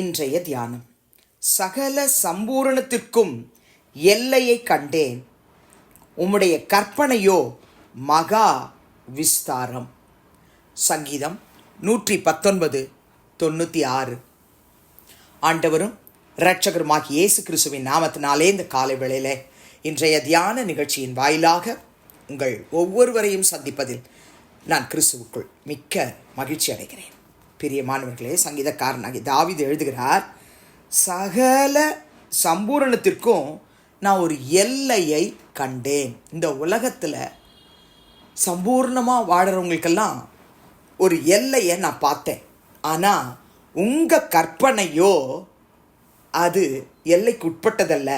இன்றைய தியானம். சகல சம்பூரணத்திற்கும் எல்லையை கண்டேன். உம்முடைய கற்பனையோ மகா விஸ்தாரம். சங்கீதம் நூற்றி பத்தொன்பது தொண்ணூற்றி ஆறு ஆண்டவரும் இரட்சகருமாகி இயேசு கிறிஸ்துவின் நாமத்தினாலே இந்த காலை வேளையில் இன்றைய தியான நிகழ்ச்சியின் வாயிலாக உங்கள் ஒவ்வொருவரையும் சந்திப்பதில் நான் கிறிஸ்துவுக்குள் மிக்க மகிழ்ச்சி அடைகிறேன். பிரியமானவர்களே சங்கீதக்காரனாகி தாவிது எழுதுகிறார் சகல சம்பூரணத்திற்கும் நான் ஒரு எல்லையை கண்டேன். இந்த உலகத்தில் சம்பூர்ணமாக வாடுறவங்களுக்கெல்லாம் ஒரு எல்லையை நான் பார்த்தேன். ஆனால் உங்கள் கற்பனையோ அது எல்லைக்கு உட்பட்டதல்ல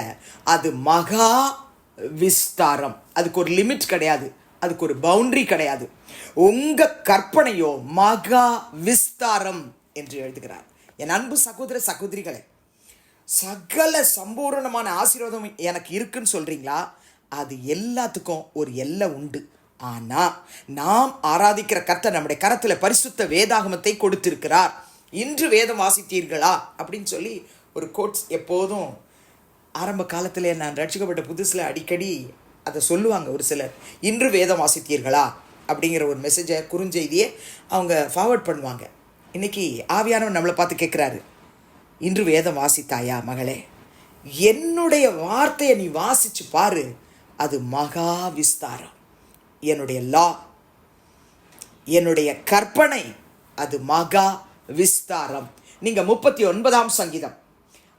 அது மகா விஸ்தாரம். அதுக்கு ஒரு லிமிட் கிடையாது. அதுக்கு ஒரு பவுண்டரி கிடையாது. உங்க கற்பனையோ மகா விஸ்தாரம் என்று எழுதுகிறார். என் அன்பு சகோதர சகோதரிகளே சகல சம்பூரணமான ஆசீர்வாதம் எனக்கு இருக்குன்னு சொல்றீங்களா? அது எல்லாத்துக்கும் ஒரு எல்லை உண்டு. ஆனால் நாம் ஆராதிக்கிற கர்த்தர் நம்முடைய கரத்தில் பரிசுத்த வேதாகமத்தை கொடுத்திருக்கிறார். இன்று வேதம் வாசித்தீர்களா? அப்படின்னு சொல்லி ஒரு கோட்ஸ் எப்போதும் ஆரம்ப காலத்தில் நான் ரட்சிக்கப்பட்ட புதுசில் அடிக்கடி அதை சொல்லுவாங்க ஒரு சிலர். இன்று வேதம் வாசித்தீர்களா? அப்படிங்கிற ஒரு மெசேஜை குறுஞ்செய்தியை அவங்க ஃபார்வர்ட் பண்ணுவாங்க. இன்னைக்கு ஆவியானவன் நம்மளை பார்த்து கேட்குறாரு. இன்று வேதம் வாசித்தாயா மகளே? என்னுடைய வார்த்தையை நீ வாசிச்சு பாரு. அது மகா விஸ்தாரம். என்னுடைய லா என்னுடைய கற்பனை அது மகா விஸ்தாரம். நீங்கள் முப்பத்தி ஒன்பதாம் சங்கீதம்.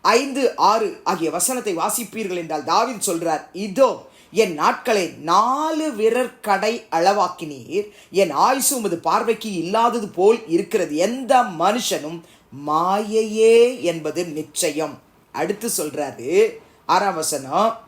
ஐந்து ஆறு ஆகிய வசனத்தை வாசிப்பீர்கள் என்றால் தாவின் சொல்கிறார் இதோ என் நாட்களை நாலு விரற்கடை அளவாக்கினீர். என் ஆயுசு உமது பார்வைக்கு இல்லாதது போல் இருக்கிறது. எந்த மனுஷனும் மாயையே என்பது நிச்சயம். அடுத்து சொல்றாரு ஆறாம் வசனம்.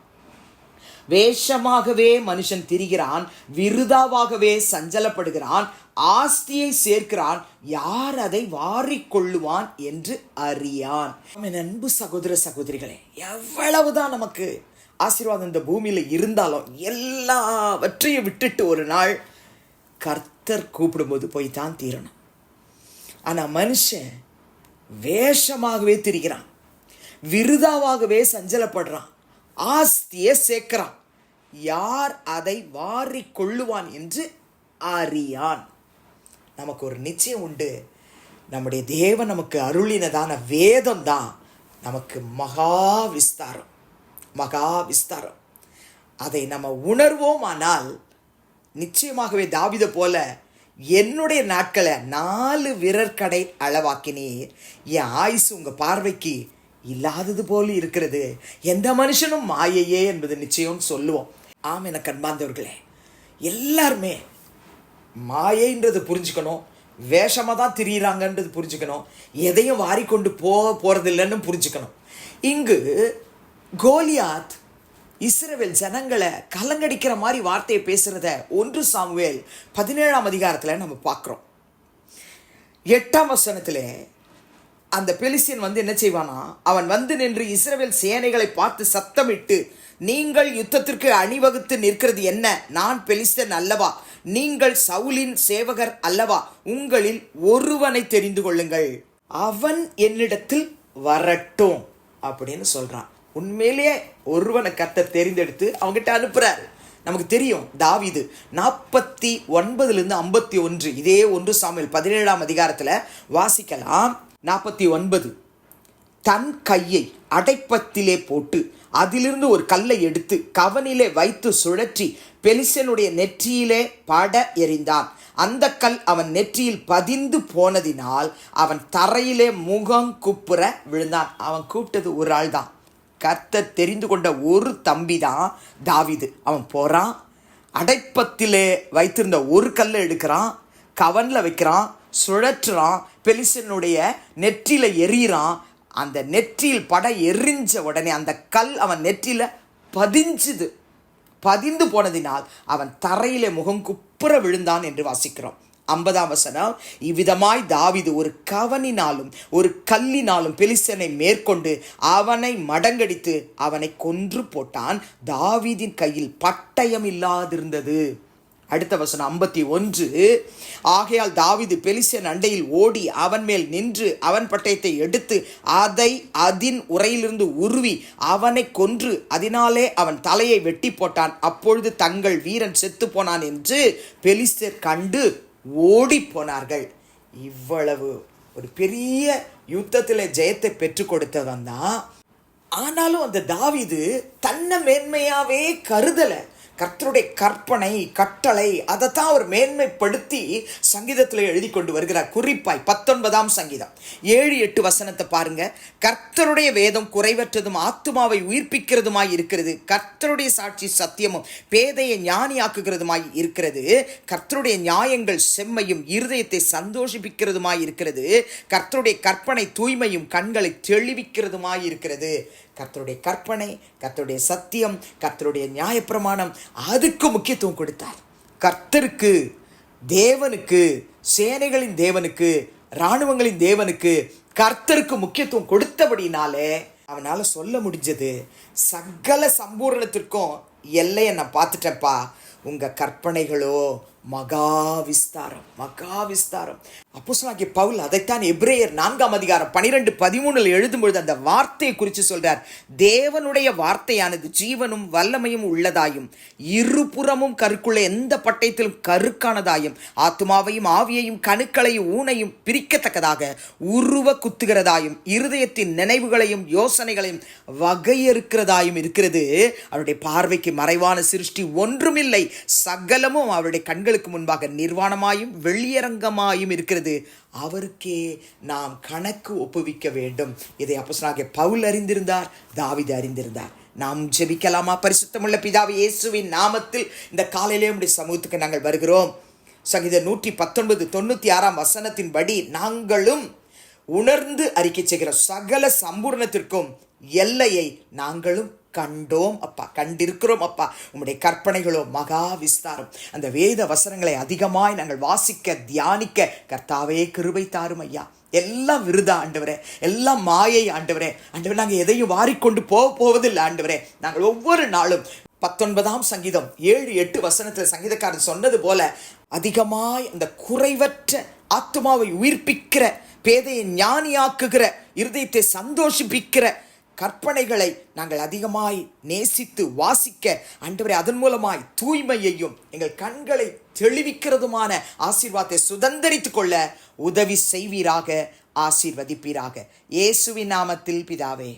வேஷமாகவே மனுஷன் திரிகிறான் விருதாவாகவே சஞ்சலப்படுகிறான் ஆஸ்தியை சேர்க்கிறான் யார் அதை வாரி கொள்ளுவான் என்று அறியான். அன்பு சகோதர சகோதரிகளே எவ்வளவுதான் நமக்கு ஆசீர்வாதம் இந்த பூமியில் இருந்தாலும் எல்லாவற்றையும் விட்டுட்டு ஒரு நாள் கர்த்தர் கூப்பிடும்போது போய் தான் தீரணும். ஆனால் மனுஷன் வேஷமாகவே திரிகிறான். விருதாவாகவே சஞ்சலப்படுறான். ஆஸ்தியை சேர்க்கிறான். யார் அதை வாரி கொள்ளுவான் என்று அறியான். நமக்கு ஒரு நிச்சயம் உண்டு. நம்முடைய தேவன் நமக்கு அருளினதான வேதம் தான் நமக்கு மகா விஸ்தாரம். மகா விஸ்தாரம். அதை நம்ம உணர்வோம் ஆனால் நிச்சயமாகவே தாவித போல என்னுடைய நாட்களை நாலு விரற்கடை அளவாக்கினீர். என் ஆயுசு உங்கள் பார்வைக்கு இல்லாதது போல இருக்கிறது. எந்த மனுஷனும் மாயையே என்பது நிச்சயம் சொல்லுவோம். ஆம் என கண்பார்ந்தவர்களே எல்லாருமே மாயைன்றது புரிஞ்சுக்கணும் வேஷமாக தான் திரியிறாங்கன்றது புரிஞ்சுக்கணும் எதையும் வாரிக்கொண்டு போக போகிறதில்லைன்னு புரிஞ்சுக்கணும். இங்கு கோலியாத் இஸ்ரவேல் ஜனங்களை கலங்கடிக்கிற மாதிரி வார்த்தையை பேசுகிறத ஒன்று சாமுவேல் பதினேழாம் அதிகாரத்தில் நம்ம பார்க்குறோம். எட்டாம் வசனத்தில் அந்த பெலிசியன் வந்து என்ன செய்வானா? அவன் வந்து நின்று இஸ்ரவேல் சேனைகளை பார்த்து சத்தமிட்டு நீங்கள் யுத்தத்திற்கு அணிவகுத்து நிற்கிறது என்ன? நான் பெலிஸ்தன் அல்லவா? நீங்கள் சவுலின் சேவகர் அல்லவா? உங்களில் ஒருவனை தெரிந்து கொள்ளுங்கள். அவன் என்னிடத்தில் வரட்டும் அப்படின்னு சொல்கிறான் உண்மையிலேயே ஒருவனை கத்த தெரிந்தெடுத்து அவங்ககிட்ட அனுப்புறாரு. நமக்கு தெரியும் தாவிது நாற்பத்தி ஒன்பதுலேருந்து ஐம்பத்தி ஒன்று இதே ஒன்று சாமியல் பதினேழாம் அதிகாரத்தில் வாசிக்கலாம். நாற்பத்தி ஒன்பது தன் கையை அடைப்பத்திலே போட்டு அதிலிருந்து ஒரு கல்லை எடுத்து கவனிலே வைத்து சுழற்றி பெலிசனுடைய நெற்றியிலே பட எறிந்தான். அந்த கல் அவன் நெற்றியில் பதிந்து போனதினால் அவன் தரையிலே முகம் குப்புற விழுந்தான். அவன் கூப்பிட்டது ஒரு ஆள் தான் கர்த்த தெரிந்து கொண்ட ஒரு தம்பி தான் தாவிது. அவன் போகிறான் அடைப்பத்திலே வைத்திருந்த ஒரு கல்லை எடுக்கிறான் கவனில் வைக்கிறான் சுழற்றுறான் பெலிசனுடைய நெற்றியில் எறிகிறான் அந்த நெற்றியில் படம் எரிஞ்ச உடனே அந்த கல் அவன் நெற்றியில் பதிஞ்சுது. பதிந்து போனதினால் அவன் தரையிலே முகம் குப்புற விழுந்தான் என்று வாசிக்கிறோம். ஐம்பதாம் வசனம் இவ்விதமாய் தாவிது ஒரு கவனினாலும் ஒரு கல்லினாலும் பெலிசனை மேற்கொண்டு அவனை மடங்கடித்து அவனை கொன்று போட்டான். தாவீதின் கையில் பட்டயம் இல்லாதிருந்தது. அடுத்த வசனம் ஐம்பத்தி ஒன்று ஆகையால் தாவிது பெலிசன் அண்டையில் ஓடி அவன் மேல் நின்று அவன் பட்டயத்தை எடுத்து அதை அதின் உரையிலிருந்து உருவி அவனை கொன்று அதனாலே அவன் தலையை வெட்டி போட்டான். அப்பொழுது தங்கள் வீரன் செத்து போனான் என்று பெலிஸ்தர் கண்டு ஓடி போனார்கள் இவ்வளவு ஒரு பெரிய யுத்தத்தில் ஜெயத்தை பெற்றுக் கொடுத்தவன் தான் ஆனாலும் அந்த தாவிது தன்னை மேன்மையாகவே கருதலை. கர்த்தருடைய கற்பனை கட்டளை அதைத்தான் அவர் மேன்மைப்படுத்தி சங்கீதத்தில் எழுதி கொண்டு வருகிறார். குறிப்பாய் பத்தொன்பதாம் சங்கீதம். ஏழு எட்டு வசனத்தை பாருங்க. கர்த்தருடைய வேதம் குறைவற்றதும் ஆத்மாவை உயிர்ப்பிக்கிறதுமாய் இருக்கிறது. கர்த்தருடைய சாட்சி சத்தியமும் பேதையை ஞானியாக்குகிறதுமாய் இருக்கிறது. கர்த்தருடைய நியாயங்கள் செம்மையும் இருதயத்தை சந்தோஷிப்பிக்கிறதுமாய் இருக்கிறது. கர்த்தருடைய கற்பனை தூய்மையும் கண்களை தெளிவிக்கிறதுமாய் இருக்கிறது. கர்த்தருடைய கற்பனை கர்த்தருடைய சத்தியம் கர்த்தருடைய நியாயப்பிரமாணம் அதுக்கு முக்கியத்துவம் கொடுத்தார். கர்த்தருக்கு தேவனுக்கு சேனைகளின் தேவனுக்கு இராணுவங்களின் தேவனுக்கு கர்த்தருக்கு முக்கியத்துவம் கொடுத்தபடினாலே அவனால் சொல்ல முடிஞ்சது சகல சம்பூரணத்திற்கும் எல்லையை நான் பார்த்துட்டேன்ப்பா. உங்கள் கற்பனைகளோ மகா விஸ்தாரம் மகா விஸ்தாரம் அப்போஸ்தலனாகிய பவுல் அதைத்தான் எப்ரேயர் நான்காம் அதிகாரம் பனிரெண்டு பதிமூணில் எழுதும்பொழுது அந்த வார்த்தையை குறித்து சொல்றார். தேவனுடைய வார்த்தையானது ஜீவனும் வல்லமையும் உள்ளதாயும் இருபுறமும் கருக்குள்ள எந்த பட்டயத்திலும் கருக்கானதாயும் ஆத்மாவையும் ஆவியையும் கணுக்களையும் ஊனையும் பிரிக்கத்தக்கதாக உருவ குத்துகிறதாயும் இருதயத்தின் நினைவுகளையும் யோசனைகளையும் வகையறுக்கிறதாயும் இருக்கிறது. அவருடைய பார்வைக்கு மறைவான சிருஷ்டி ஒன்றுமில்லை. சகலமும் அவருடைய கண்கள் கண்களுக்கு முன்பாக நிர்வாணமாயும் வெளியரங்கமாயும் இருக்கிறது. அவருக்கே நாம் கணக்கு ஒப்புவிக்க வேண்டும். இதை அப்போஸ்தலனாகிய பவுல் அறிந்திருந்தார் தாவிது அறிந்திருந்தார். நாம் ஜெபிக்கலாமா? பரிசுத்தமுள்ள பிதாவை இயேசுவின் நாமத்தில் இந்த காலையிலே உடைய சமூகத்துக்கு நாங்கள் வருகிறோம். சங்கீத நூற்றி பத்தொன்பது தொண்ணூற்றி ஆறாம் வசனத்தின் படி நாங்களும் உணர்ந்து அறிக்கை செய்கிறோம் சகல சம்பூர்ணத்திற்கும் எல்லையை நாங்களும் கண்டோம் அப்பா. கண்டிருக்கிறோம் அப்பா. உம்முடைய கற்பனைகளோ மகா விஸ்தாரம். அந்த வேத வசனங்களை அதிகமாய் நாங்கள் வாசிக்க தியானிக்க கர்த்தாவே கிருபை தாரும் ஐயா. எல்லாம் விருதா ஆண்டவரே. எல்லாம் மாயை ஆண்டவரே. ஆண்டவர் நாங்கள் எதையும் வாரிக்கொண்டு போக போவதில்லை ஆண்டவரே. நாங்கள் ஒவ்வொரு நாளும் பத்தொன்பதாம் சங்கீதம் ஏழு எட்டு வசனத்தில் சங்கீதக்காரன் சொன்னது போல அதிகமாய் அந்த குறைவற்ற ஆத்மாவை உயிர்ப்பிக்கிற பேதையை ஞானியாக்குகிற இருதயத்தை சந்தோஷிப்பிக்கிற கற்பனைகளை நாங்கள் அதிகமாய் நேசித்து வாசிக்க அன்றுவரை அதன் மூலமாய் தூய்மையையும் எங்கள் கண்களை தெளிவிக்கிறதுமான ஆசீர்வாதத்தை சுதந்திரித்து கொள்ள உதவி செய்வீராக ஆசீர்வதிப்பீராக. இயேசுவின் நாமத்தில் பிதாவே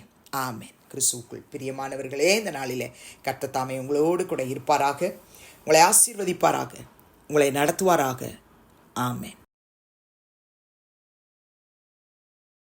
ஆமேன். கிறிஸ்துவுக்குள் பிரியமானவர்களே இந்த நாளிலே கர்த்தத்தாமே உங்களோடு கூட இருப்பாராக உங்களை ஆசீர்வதிப்பாராக உங்களை நடத்துவாராக. ஆமேன்.